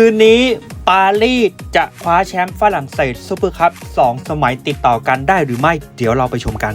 คืนนี้ปารีสจะคว้าแชมป์ฝรั่งเศสซูเปอร์คัพ2สมัยติดต่อกันได้หรือไม่ เดี๋ยวเราไปชมกัน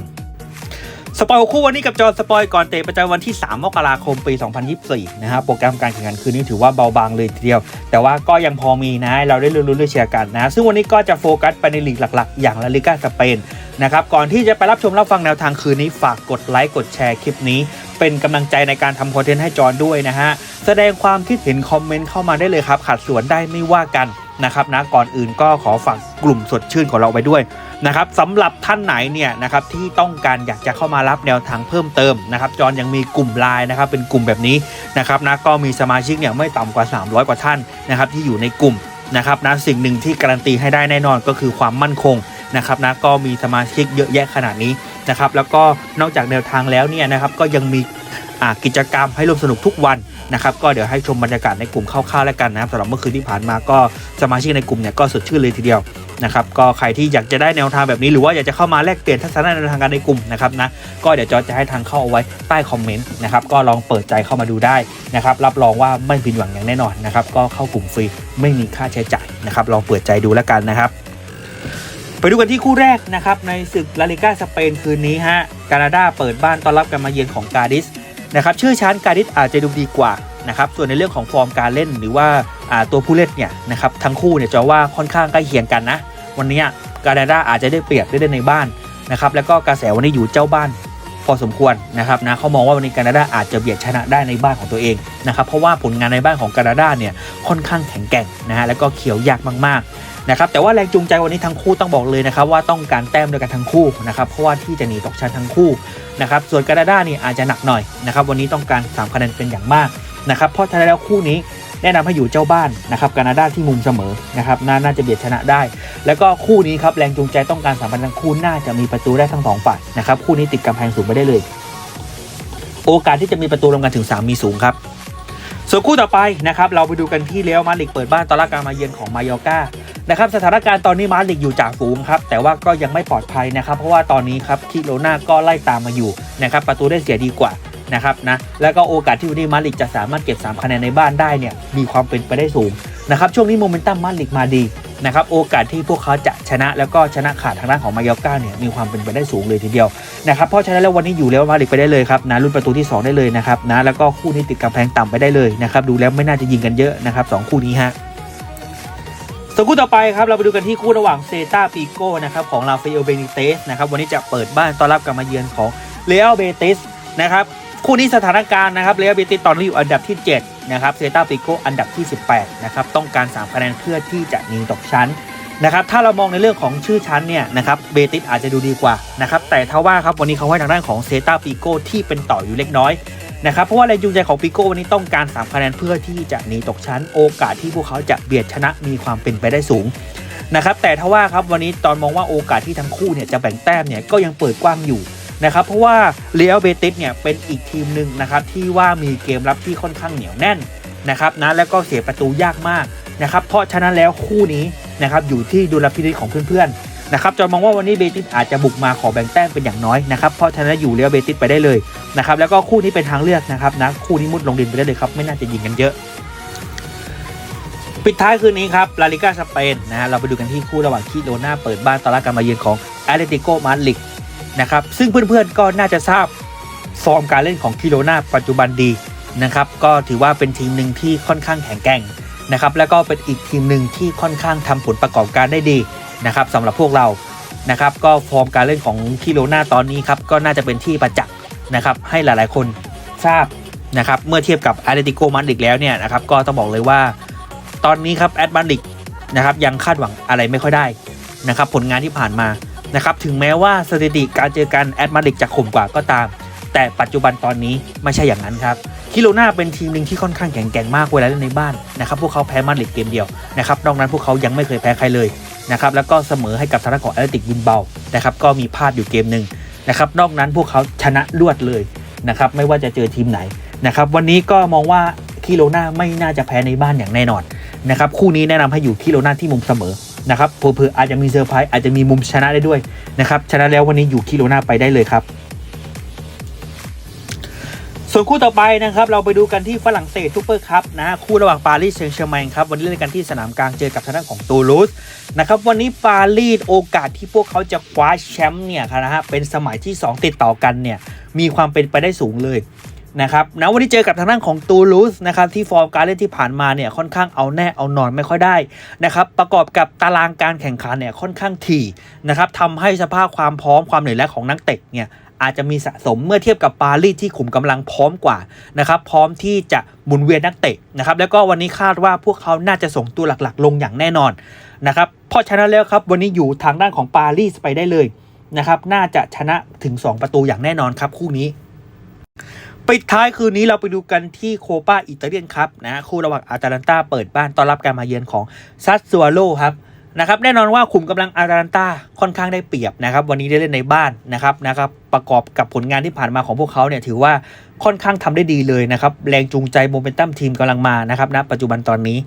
สปอยคู่วันนี้กับจอสปอยก่อนเตะประจำวันที่ 3 มกราคมปี 2024 นะครับโปรแกรมการแข่งขันคืนนี้ถือว่าเบาบางเลยทีเดียว แต่ว่าก็ยังพอมีนะ เราได้ลุ้นๆได้เชียร์กันนะ ซึ่งวันนี้ก็จะโฟกัสไปในลีกหลัก ๆ อย่างลาลิก้าสเปนนะครับก่อนที่จะไปรับชมรับฟังแนวทางคืนนี้ฝากกดไลค์กดแชร์คลิปนี้ เป็นกำลังใจในการทำคอนเทนต์ให้จอนด้วยนะฮะ แสดงความคิดเห็นคอมเมนต์เข้ามาได้เลยครับ ขัดสวนได้ไม่ว่ากันนะครับนะก่อนอื่นก็ขอฝากกลุ่มสดชื่นของเราไปด้วยนะครับสำหรับท่านไหนเนี่ยนะครับที่ต้องการอยากจะเข้ามารับแนวทางเพิ่มเติมนะครับจอนยังมีกลุ่มไลน์นะครับเป็นกลุ่มแบบนี้นะครับนะก็มีสมาชิกเนี่ยไม่ต่ำกว่า 300 กว่าท่านนะครับที่อยู่ในกลุ่มนะครับนะสิ่งหนึ่งที่การันตีให้ได้แน่นอนก็คือความมั่นคง นะครับนะก็มีสมาชิกเยอะแยะขนาดนี้นะครับแล้วก็นอกจากแนวทางแล้วเนี่ยนะครับก็ยังมีกิจกรรมให้ร่วมสนุกทุกวันนะครับก็เดี๋ยวให้ชมบรรยากาศในกลุ่มคร่าวๆแล้วกันนะครับสำหรับเมื่อคืนที่ผ่านมาก็สมาชิกในกลุ่มเนี่ยก็สดชื่นเลยทีเดียวนะครับก็ใครที่อยากจะได้แนวทางแบบนี้ หรือว่าอยากจะเข้ามาแลกเปลี่ยนทัศนะในทางการในกลุ่มนะครับนะก็เดี๋ยวจอร์จจะให้ทางเข้าเอาไว้ใต้คอมเมนต์นะครับก็ลองเปิดใจเข้ามาดูได้นะครับรับรองว่าไม่ผิดหวังอย่างแน่นอนนะครับก็เข้ากลุ่มฟรีไม่มีค่าใช้จ่ายนะครับลองเปิดใจดูแล้วกันนะครับ ไปดูกันที่คู่แรกนะครับในศึกลาลิก้าสเปนคืนนี้ฮะกานาดาเปิดบ้านต้อนรับการมาเยือนของกาดิสนะครับชื่อชั้นกาดิสอาจจะดูดีกว่านะครับส่วนในเรื่องของฟอร์มการเล่นหรือว่าตัวผู้เล่นเนี่ยนะครับทั้งคู่เนี่ยจะว่าค่อนข้างใกล้เคียงกันนะ วันนี้กานาดาอาจจะได้เปรียบได้ในบ้านนะครับแล้วก็กระแสวันนี้อยู่เจ้าบ้านพอสมควรนะครับนะเขามองว่าวันนี้กานาดาอาจจะเบียดชนะได้ในบ้านของตัวเองนะครับเพราะว่าผลงานในบ้านของกานาดาเนี่ยค่อนข้างแข็งแกร่งนะฮะแล้วก็เขียวยากมาก นะครับแต่ว่าแรงจูงใจวันนี้ทั้งคู่ต้องบอกเลยนะครับว่าต้องการแต้มด้วยกันทั้งคู่นะครับเพราะว่าที่จะหนีตกชั้นทั้งคู่นะครับส่วนกานาดานี่อาจจะหนักหน่อยนะครับวันนี้ต้องการ3คะแนนเป็นอย่างมากนะครับเพราะฉะนั้นแล้วคู่นี้แนะนำให้อยู่เจ้าบ้านนะครับกานาดาที่มุมเสมอนะครับนน่าจะเบียดชนะได้ แล้วก็คู่นี้ครับแรงจูงใจต้องการสามพันทั้งคู่น่าจะมีประตูได้ทั้งสองฝ่ายนะครับคู่นี้ติดกำแพงสูงไปได้เลย โอกาสที่จะมีประตูรวมกันถึง 3 มีสูงครับส่วนคู่ต่อไปนะครับเราไปดูกันที่เลี้ยวมาดริดเปิดบ้านตอนรับการมาเยือนของมายอร์กา นะครับสถานการณ์ตอนนี้มาดริดอยู่จ่าฝูงครับแต่ว่าก็ยังไม่ปลอดภัยนะครับ เพราะว่าตอนนี้ครับคิโรนาก็ไล่ตามมาอยู่นะครับประตูได้เสียดีกว่านะครับนะแล้วก็โอกาสที่วันนี้มาดริดจะสามารถเก็บ 3 คะแนนในบ้านได้เนี่ยมีความเป็นไปได้สูงนะครับช่วงนี้โมเมนตัมมาดริดมาดีนะครับโอกาสที่พวกเขาจะชนะแล้วก็ชนะขาดทางด้านของมายอร์กาเนี่ยมีความเป็นไปได้สูงเลยทีเดียวนะครับเพราะฉะนั้นแล้ววันนี้อยู่แล้วมาดริดไปได้เลยครับนะรุ่นประตูที่ 2 ได้เลยนะครับนะแล้วก็คู่นี้ติดกำแพงต่ำไปได้เลยนะครับดูแล้วไม่น่าจะยิงกันเยอะนะครับสองคู่นี้ฮะ ส่วนคู่ต่อไปครับเราไปดูกันที่คู่ระหว่างเซตาปีโก้นะครับของลาฟาเอลเบนิเตสนะครับวันนี้จะเปิดบ้านต้อนรับการมาเยือนของเรอัลเบติสนะครับคู่นี้สถานการณ์นะครับเรอัลเบติสตอนนี้อยู่อันดับที่ 7 นะครับเซตาปีโก้อันดับที่ 18 นะครับต้องการ 3 คะแนนเพื่อที่จะหนีตกชั้นนะครับถ้าเรามองในเรื่องของชื่อชั้นเนี่ยนะครับเบติสอาจจะดูดีกว่านะครับแต่ถ้าว่าครับวันนี้เขาให้ทางด้านของเซตาปีโก้ที่เป็นต่ออยู่เล็กน้อย นะครับเพราะว่าแรงจูงใจของปีโก้วันนี้ต้องการ 3 คะแนนเพื่อที่จะหนีตกชั้นโอกาสที่พวกเขาจะเบียดชนะมีความเป็นไปได้สูงนะครับแต่ถ้าว่าครับวันนี้ตอนมองว่าโอกาสที่ทั้งคู่เนี่ยจะแบ่งแต้มเนี่ยก็ยังเปิดกว้างอยู่นะครับเพราะว่าเรอัลเบติสเนี่ยเป็นอีกทีมหนึ่งนะครับที่ว่ามีเกมรับที่ค่อนข้างเหนียวแน่นนะครับนะแล้วก็เสียประตูยากมากนะครับเพราะฉะนั้นแล้วคู่นี้นะครับอยู่ที่ดุลพินิจของเพื่อนๆ นะครับจอมองว่าวันนี้เบติสอาจจะบุกมาขอแบ่งแต้มเป็นอย่างน้อยนะครับเพราะฉะนั้นอยู่เลี้ยวเบติสไปได้เลยนะครับแล้วก็คู่นี้เป็นทางเลือกนะครับนะคู่นี้มุดลงดินไปได้เลยครับไม่น่าจะยิงกันเยอะ ปิดท้ายคืนนี้ครับลาลิกาสเปนนะฮะเราไปดูกันที่คู่ระหว่างคิโรนาเปิดบ้านต้อนรับการมาเยือนของแอตเลติโกมาดริดนะครับซึ่งเพื่อนๆก็น่าจะทราบฟอร์มการเล่นของคิโรนาปัจจุบันดีนะครับก็ถือว่าเป็นทีมหนึ่งที่ค่อนข้างแข็งแกร่งนะครับแล้วก็เป็นอีกทีมหนึ่งที่ค่อนข้างทำผลประกอบการได้ดี นะครับสำหรับพวกเรานะครับก็ฟอร์มการเล่นของคิโรนาตอนนี้ครับก็น่าจะเป็นที่ประจักษ์นะครับให้หลายๆคนทราบนะครับเมื่อเทียบกับอาร์เตติโกมาดริดแล้วเนี่ยนะครับก็ต้องบอกเลยว่าตอนนี้ครับแอดมาดริดนะครับยังคาดหวังอะไรไม่ค่อยได้นะครับผลงานที่ผ่านมานะครับถึงแม้ว่าสถิติการเจอกันแอดมาดริดจะข่มกว่าก็ตาม แต่ปัจจุบันตอนนี้ไม่ใช่อย่างนั้นครับคิโรนาเป็นทีมหนึ่งที่ค่อนข้างแข็งแกร่งมากเวลาเล่นในบ้านนะครับพวกเขาแพ้มาดริดเกมเดียวนะครับนอกนั้นพวกเขายังไม่เคยแพ้ใครเลย นะครับแล้วก็เสมอให้กับทางของแอตเลติกบินเบานะครับก็มีพลาดอยู่เกมหนึ่งนะครับนอกนั้นพวกเขาชนะรวดเลยนะครับไม่ว่าจะเจอทีมไหนนะครับวันนี้ก็มองว่าคิโรนาไม่น่าจะแพ้ในบ้านอย่างแน่นอนนะครับคู่นี้แนะนำให้อยู่คิโรนาที่มุมเสมอนะครับเผื่อๆอาจจะมีเซอร์ไพรส์อาจจะมีมุมชนะได้ด้วยนะครับชนะแล้ววันนี้อยู่คิโรนาไปได้เลยครับ ส่วนคู่ต่อไปนะครับเราไปดูกันที่ฝรั่งเศสซูเปอร์คัพนะคู่ระหว่างปารีสเซงต์แชร์แมงครับวันนี้เล่นกันที่สนามกลางเจอกับทางด้านของตูลูสนะครับวันนี้ปารีสโอกาสที่พวกเขาจะคว้าแชมป์เนี่ยครับนะฮะเป็นสมัยที่ 2 ติดต่อกันเนี่ยมีความเป็นไปได้สูงเลยนะครับนะวันนี้เจอกับทางด้านของตูลูสนะครับที่ฟอร์มการเล่นที่ผ่านมาเนี่ยค่อนข้างเอาแน่เอานอนไม่ค่อยได้นะครับประกอบกับตารางการแข่งขันเนี่ยค่อนข้างถี่นะครับทำให้สภาพความพร้อมความเหนื่อยล้าของนักเตะเนี่ย อาจจะมีสะสมเมื่อเทียบกับปารีสที่ขุมกำลังพร้อมกว่านะครับพร้อมที่จะหมุนเวียนนักเตะนะครับแล้วก็วันนี้คาดว่าพวกเขาน่าจะส่งตัวหลักๆ ลงอย่างแน่นอนนะครับเพราะฉะนั้นแล้วครับวันนี้อยู่ทางด้านของปารีสไปได้เลยนะครับน่าจะชนะถึง 2 ประตูอย่างแน่นอนครับคู่นี้ปิดท้ายคืนนี้เราไปดูกันที่โคปาอิตาเลียนครับนะฮะคู่ระหว่างอาตาลันตาเปิดบ้านต้อนรับการมาเยือนของซัสซัวโลครับ นะครับแน่นอนว่าขุมกำลังอาตาลันตาค่อนข้างได้เปรียบนะครับ วันนี้ได้เล่นในบ้านนะครับนะครับประกอบกับผลงานที่ผ่านมาของพวกเขาเนี่ยถือว่าค่อนข้างทำได้ดีเลยนะครับแรงจูงใจโมเมนตัมทีมกำลังมานะครับณปัจจุบันตอนนี้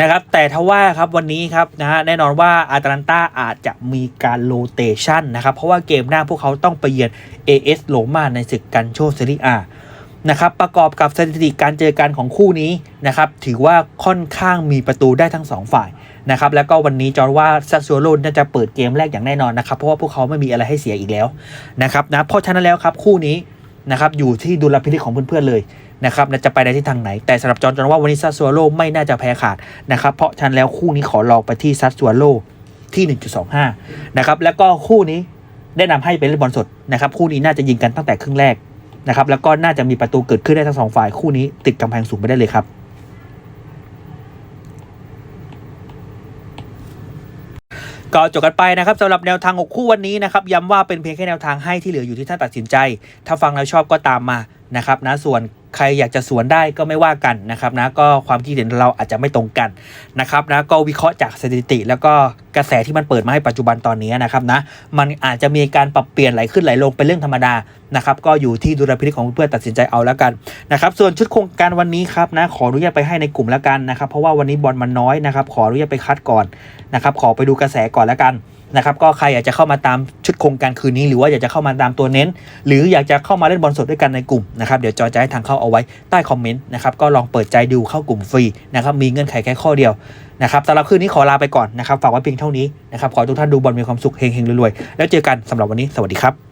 นะครับแต่ทว่าครับวันนี้ครับนะฮะแน่นอนว่าอาตาลันตาอาจจะมีการโรเตชันนะครับเพราะว่าเกมหน้าพวกเขาต้องไปเยือน AS โรมาในศึกกันโชเซรีอา นะครับประกอบกับสถิติการเจอกันของคู่นี้นะครับถือว่าค่อนข้างมีประตูได้ทั้งสองฝ่ายนะครับแล้วก็วันนี้จอร์ว่าซัสซัวโลน่าจะเปิดเกมแรกอย่างแน่นอนนะครับเพราะว่าพวกเขาไม่มีอะไรให้เสียอีกแล้วนะครับนะเพราะฉะนั้นแล้วครับคู่นี้นะครับอยู่ที่ดุลพินิจของเพื่อนๆเลยนะครับจะไปในทิศทางไหน แต่สำหรับจอร์จอร์ว่าวันนี้ซัสซัวโลไม่น่าจะแพ้ขาดนะครับเพราะฉะนั้นแล้วคู่นี้ขอลองไปที่ซัสซัวโลที่ 1.25 นะครับ แล้วก็คู่นี้แนะนำให้เป็นเล่นบอลสดนะครับ คู่นี้น่าจะยิงกันตั้งแต่ครึ่งแรก นะครับแล้วก็น่าจะมีประตูเกิดขึ้นได้ทั้งสองฝ่ายคู่นี้ ติดกำแพงสูงไปได้เลยครับ ก็จบกันไปนะครับสำหรับแนวทาง6คู่วันนี้นะครับย้ำว่าเป็นเพียงแค่แนวทางให้ที่เหลืออยู่ที่ท่านตัดสินใจ ถ้าฟังแล้วชอบก็ตามมานะครับนะส่วน ใครอยากจะสวนได้ก็ไม่ว่ากันนะครับนะก็ความคิดเห็นเราอาจจะไม่ตรงกันนะครับนะก็วิเคราะห์จากสถิติ แล้วก็กระแสที่มันเปิดมาให้ปัจจุบันตอนนี้นะครับนะมันอาจจะมีการปรับเปลี่ยนไหลขึ้นไหลลงเป็นเรื่องธรรมดานะครับก็อยู่ที่ดุลพินิจของเพื่อนๆตัดสินใจเอาแล้วกันนะครับส่วนชุดโครงการวันนี้ครับนะขออนุญาตไปให้ในกลุ่มแล้วกันนะครับเพราะว่าวันนี้บอลมันน้อยนะครับขออนุญาตไปคัดก่อนนะครับขอไปดูกระแสก่อนแล้วกัน นะครับก็ใครอยากจะเข้ามาตามชุดโครงการคืนนี้ หรือว่าอยากจะเข้ามาตามตัวเน้น หรืออยากจะเข้ามาเล่นบอลสดด้วยกันในกลุ่มนะครับเดี๋ยวจอยจะให้ทางเข้าเอาไว้ใต้คอมเมนต์นะครับก็ลองเปิดใจดูเข้ากลุ่มฟรีนะครับมีเงื่อนไขแค่ข้อเดียวนะครับสำหรับคืนนี้ขอลาไปก่อนนะครับฝากไว้เพียงเท่านี้นะครับขอทุกท่านดูบอลมีความสุขเฮงๆรวยๆแล้วเจอกันสำหรับวันนี้สวัสดีครับ